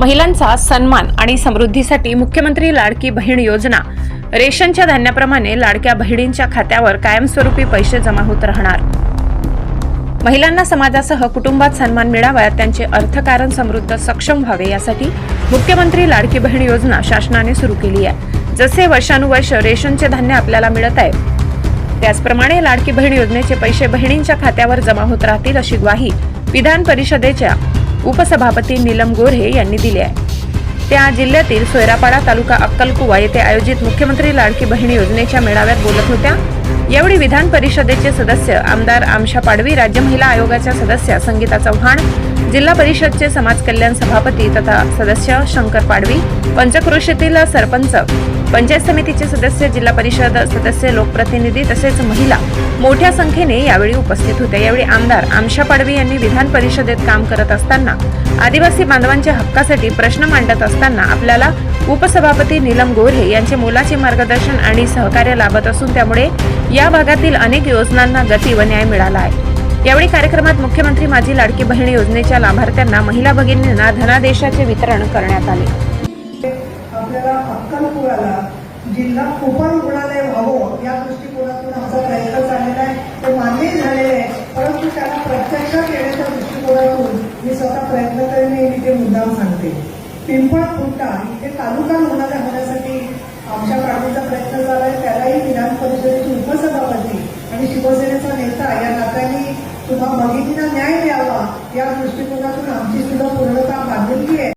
महिलांचा सन्मान आणि समृद्धीसाठी मुख्यमंत्री लाडकी बहीण योजना. रेशनच्या धान्याप्रमाणे लाडक्या बहिणींच्या खात्यावर कायमस्वरूपी पैसे जमा होत राहणार. महिलांना समाजासह कुटुंबात सन्मान मिळावा त्यांचे अर्थकारण समृद्ध सक्षम व्हावे यासाठी मुख्यमंत्री लाडकी बहीण योजना शासनाने सुरू केली आहे. जसे वर्षानुवर्ष रेशनचे धान्य आपल्याला मिळत आहे त्याचप्रमाणे लाडकी बहीण योजनेचे पैसे बहिणींच्या खात्यावर जमा होत राहतील अशी ग्वाही विधान परिषदेच्या उपसभापती नीलम गोऱ्हे यांनी दिली आहे. त्या जिल्ह्यातील सोयरापाडा तालुका अक्कलकुवा येथे आयोजित मुख्यमंत्री लाडकी बहीण योजनेच्या मेळाव्यात बोलत होत्या. यावेळी विधान परिषदेचे सदस्य आमदार आमशा पाडवी राज्य महिला आयोगाच्या सदस्य संगीता चव्हाण जिल्हा परिषदचे समाज कल्याण सभापती तथा सदस्य शंकर पाडवी पंचक्रोशीतील सरपंच पंचायत समितीचे सदस्य जिल्हा परिषद सदस्य लोकप्रतिनिधी तसेच महिला मोठ्या संख्येने यावेळी उपस्थित होत्या. यावेळी आमदार आमशा पाडवी यांनी विधान परिषदेत काम करत असताना आदिवासी बांधवांच्या हक्कासाठी प्रश्न मांडत असताना आपल्याला उपसभापती नीलम गोऱ्हे यांचे मोलाचे मार्गदर्शन आणि सहकार्य लाभत असून त्यामुळे या भागातील अनेक योजनांना गती व न्याय मिळाला आहे. यावेळी कार्यक्रमात मुख्यमंत्री माझी लाडकी बहीण योजनेच्या लाभार्थ्यांना महिला भगिनींना धनादेशाचे वितरण करण्यात आले. आपल्याला अक्कलपुराला जिल्हा कोपा रुग्णालय व्हावं या दृष्टिकोनातून आमचा प्रयत्न चाललेला आहे ते मान्य झालेले आहे. परंतु त्याला प्रत्यक्षात येण्याच्या दृष्टिकोनातून मी स्वतः प्रयत्न करेन मी ते मुद्दाम सांगते. पिंपळ पिंपळखुंटा इथे तालुका रुग्णालय होण्यासाठी आमच्या पार्टीचा प्रयत्न झालाय त्यालाही विधान परिषदेचे उपसभापती आणि शिवसेनेचा नेता या नात्याने तुम्हाला बघितला न्याय द्यावा या दृष्टिकोनातून आमची सुद्धा पूर्णता बांधिलकी आहे.